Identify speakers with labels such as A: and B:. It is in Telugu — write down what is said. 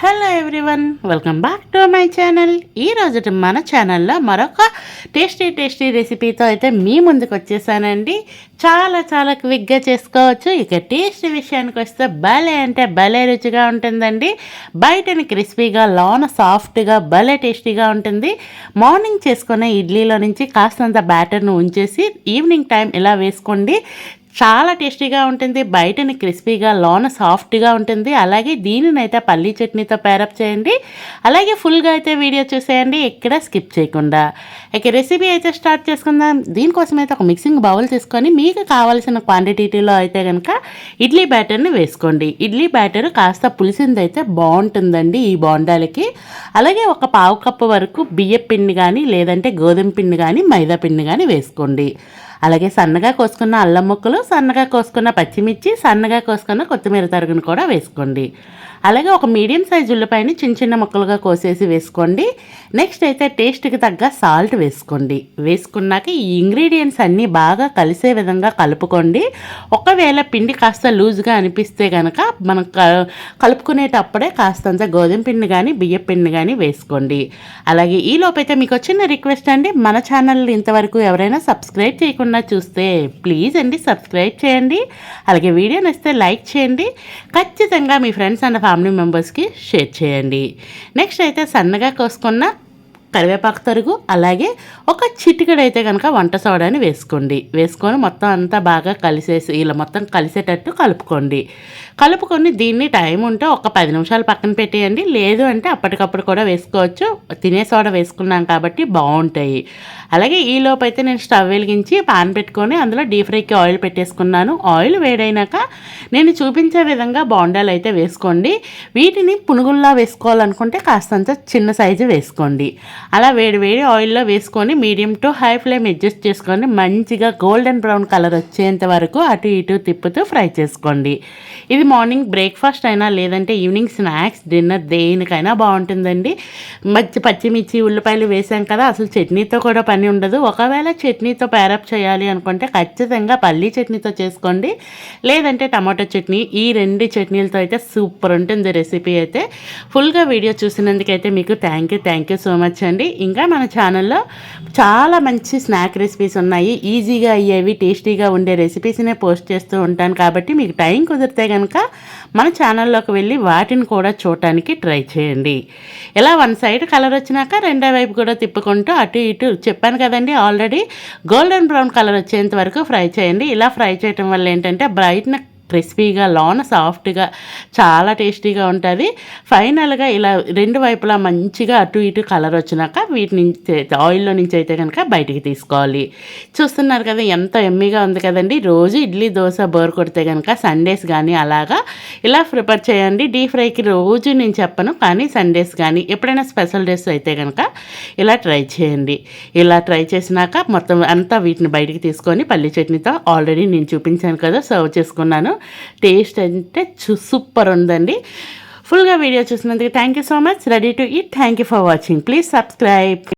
A: Hello everyone welcome back to my channel ఈ రోజు మన ఛానల్లో మరొక టేస్టీ టేస్టీ రెసిపీతో అయితే మీ ముందుకు వచ్చేసానండి. చాలా చాలా క్విక్గా చేసుకోవచ్చు. ఇక టేస్టీ విషయానికి వస్తే భలే అంటే భలే రుచిగా ఉంటుందండి. బయటని క్రిస్పీగా లోన సాఫ్ట్గా భలే టేస్టీగా ఉంటుంది. మార్నింగ్ చేసుకునే ఇడ్లీలో నుంచి కాస్తంత బ్యాటర్ను ఉంచేసి ఈవినింగ్ టైం ఇలా వేసుకోండి. చాలా టేస్టీగా ఉంటుంది బయటని క్రిస్పీగా లోన సాఫ్ట్గా ఉంటుంది. అలాగే దీనిని అయితే పల్లీ చట్నీతో పేరప్ చేయండి. అలాగే ఫుల్గా అయితే వీడియో చూసేయండి ఎక్కడ స్కిప్ చేయకుండా. ఇక రెసిపీ అయితే స్టార్ట్ చేసుకుందాం. దీనికోసం అయితే ఒక మిక్సింగ్ బౌల్ తీసుకొని మీకు కావాల్సిన క్వాంటిటీలో అయితే కనుక ఇడ్లీ బ్యాటర్ని వేసుకోండి. ఇడ్లీ బ్యాటర్ కాస్త పులిసింది అయితే బాగుంటుందండి ఈ బోండాలకి. అలాగే ఒక పావు కప్పు వరకు బియ్య పిండి కానీ లేదంటే గోధుమ పిండి కానీ మైదా పిండి కానీ వేసుకోండి. అలాగే సన్నగా కోసుకున్న అల్లం ముక్కలు సన్నగా కోసుకున్న పచ్చిమిర్చి సన్నగా కోసుకున్న కొత్తిమీర తరుగును కూడా వేసుకోండి. అలాగే ఒక మీడియం సైజ్ ఉల్లిపాయని చిన్న చిన్న ముక్కలుగా కోసేసి వేసుకోండి. నెక్స్ట్ అయితే టేస్ట్కి తగ్గ సాల్ట్ వేసుకోండి. వేసుకున్నాక ఈ ఇంగ్రీడియంట్స్ అన్నీ బాగా కలిసే విధంగా కలుపుకోండి. ఒకవేళ పిండి కాస్త లూజ్గా అనిపిస్తే కనుక మనం కలుపుకునేటప్పుడే కాస్తంత గోధుమ పిండి కానీ బియ్య పిండి కానీ వేసుకోండి. అలాగే ఈ లోపైతే మీకు వచ్చిన రిక్వెస్ట్ అండి. మన ఛానల్ ఇంతవరకు ఎవరైనా సబ్స్క్రైబ్ చేయకుండా చూస్తే ప్లీజ్ అండి సబ్స్క్రైబ్ చేయండి. అలాగే వీడియో నచ్చితే లైక్ చేయండి. ఖచ్చితంగా మీ ఫ్రెండ్స్ అండ్ ఫ్యామిలీ మెంబర్స్కి షేర్ చేయండి. నెక్స్ట్ అయితే సన్నగా కోసుకున్న కరివేపాకు తరుగు అలాగే ఒక చిటికెడు కనుక వంట సోడాని వేసుకోండి. వేసుకొని మొత్తం అంతా బాగా కలిసేసి ఇలా మొత్తం కలిసేటట్టు కలుపుకోండి. కలుపుకొని దీన్ని టైం ఉంటే ఒక పది నిమిషాలు పక్కన పెట్టేయండి. లేదు అంటే అప్పటికప్పుడు కూడా వేసుకోవచ్చు. తినే సోడా వేసుకున్నాం కాబట్టి బాగుంటాయి. అలాగే ఈ లోపు అయితే నేను స్టవ్ వెలిగించి పాన్ పెట్టుకొని అందులో డీప్ ఫ్రైకి ఆయిల్ పెట్టేసుకున్నాను. ఆయిల్ వేడైనాక నేను చూపించే విధంగా బాండాలు అయితే వేసుకోండి. వీటిని పునుగుల్లా వేసుకోవాలనుకుంటే కాస్తంత చిన్న సైజు వేసుకోండి. అలా వేడి వేడి ఆయిల్లో వేసుకొని medium to high flame adjust చేసుకొని మంచిగా గోల్డెన్ బ్రౌన్ కలర్ వచ్చేంత వరకు అటు ఇటు తిప్పుతూ ఫ్రై చేసుకోండి. ఇది మార్నింగ్ బ్రేక్ఫాస్ట్ అయినా లేదంటే ఈవినింగ్ స్నాక్స్ డిన్నర్ దేనికైనా బాగుంటుందండి. మంచి పచ్చిమిర్చి ఉల్లిపాయలు వేసాం కదా అసలు చట్నీతో కూడా పని ఉండదు. ఒకవేళ చట్నీతో ప్యారప్ చేయాలి అనుకుంటే ఖచ్చితంగా పల్లీ చట్నీతో చేసుకోండి. లేదంటే టమాటో చట్నీ ఈ రెండు చట్నీలతో అయితే సూపర్ ఉంటుంది రెసిపీ అయితే. ఫుల్గా వీడియో చూసినందుకైతే మీకు thank you thank you so much అండి. ఇంకా మన ఛానల్లో చాలా మంచి స్నాక్ రెసిపీస్ ఉన్నాయి. ఈజీగా అయ్యేవి టేస్టీగా ఉండే రెసిపీస్నే పోస్ట్ చేస్తూ ఉంటాను. కాబట్టి మీకు టైం కుదిరితే కనుక మన ఛానల్లోకి వెళ్ళి వాటిని కూడా చూడటానికి ట్రై చేయండి. ఇలా వన్ సైడ్ కలర్ వచ్చినాక రెండో వైపు కూడా తిప్పుకుంటూ అటు ఇటు చెప్పాను కదండి ఆల్రెడీ గోల్డెన్ బ్రౌన్ కలర్ వచ్చేంత వరకు ఫ్రై చేయండి. ఇలా ఫ్రై చేయటం వల్ల ఏంటంటే బ్రైట్నెస్ క్రిస్పీగా లోన సాఫ్ట్గా చాలా టేస్టీగా ఉంటుంది. ఫైనల్గా ఇలా రెండు వైపులా మంచిగా అటు ఇటు కలర్ వచ్చినాక వీటి నుంచి ఆయిల్లో నుంచి అయితే కనుక బయటికి తీసుకోవాలి. చూస్తున్నారు కదా ఎంత ఎమ్మీగా ఉంది కదండి. రోజు ఇడ్లీ దోశ బోర్ కొడితే కనుక సండేస్ కానీ అలాగా ఇలా ప్రిపేర్ చేయండి. డీప్ ఫ్రైకి రోజు నేను చెప్పను కానీ సండేస్ కానీ ఎప్పుడైనా స్పెషల్ డేస్ అయితే కనుక ఇలా ట్రై చేయండి. ఇలా ట్రై చేసినాక మొత్తం అంతా వీటిని బయటికి తీసుకొని పల్లి చట్నీతో ఆల్రెడీ నేను చూపించాను కదా సర్వ్ చేసుకున్నాను. టేస్ట్ అంటే సూపర్ ఉందండి. ఫుల్గా వీడియో చూసినందుకు thank you so much ready to eat thank you for watching please subscribe